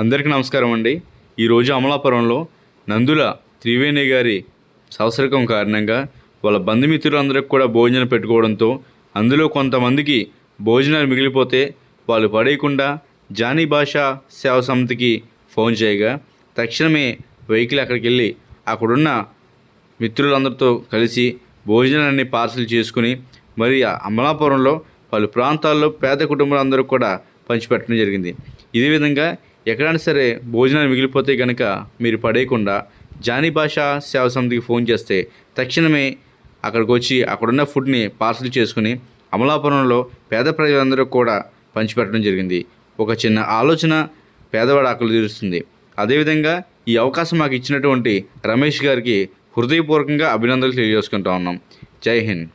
అందరికీ నమస్కారం అండి. ఈరోజు అమలాపురంలో నందుల త్రివేణి గారి సంవత్సరకం కారణంగా వాళ్ళ బంధుమిత్రులందరికీ కూడా భోజనం పెట్టుకోవడంతో అందులో కొంతమందికి భోజనాలు మిగిలిపోతే వాళ్ళు పడేయకుండా జానీ భాషా సేవ సమితికి ఫోన్ చేయగా తక్షణమే వెహికల్ అక్కడికి వెళ్ళి అక్కడున్న మిత్రులందరితో కలిసి భోజనాన్ని పార్సల్ చేసుకుని మరి అమలాపురంలో పలు ప్రాంతాల్లో పేద కుటుంబాలందరూ కూడా పంచిపెట్టడం జరిగింది. ఇదే విధంగా ఎక్కడైనా సరే భోజనాలు మిగిలిపోతే కనుక మీరు పడేయకుండా జానీ భాషా సేవ సమితికి ఫోన్ చేస్తే తక్షణమే అక్కడికి వచ్చి అక్కడున్న ఫుడ్ని పార్సల్ చేసుకుని అమలాపురంలో పేద ప్రజలందరూ కూడా పంచిపెట్టడం జరిగింది. ఒక చిన్న ఆలోచన పేదవాడు ఆకలి తీరుస్తుంది. అదేవిధంగా ఈ అవకాశం మాకు ఇచ్చినటువంటి రమేష్ గారికి హృదయపూర్వకంగా అభినందనలు తెలియజేసుకుంటా ఉన్నాం. జై హింద్.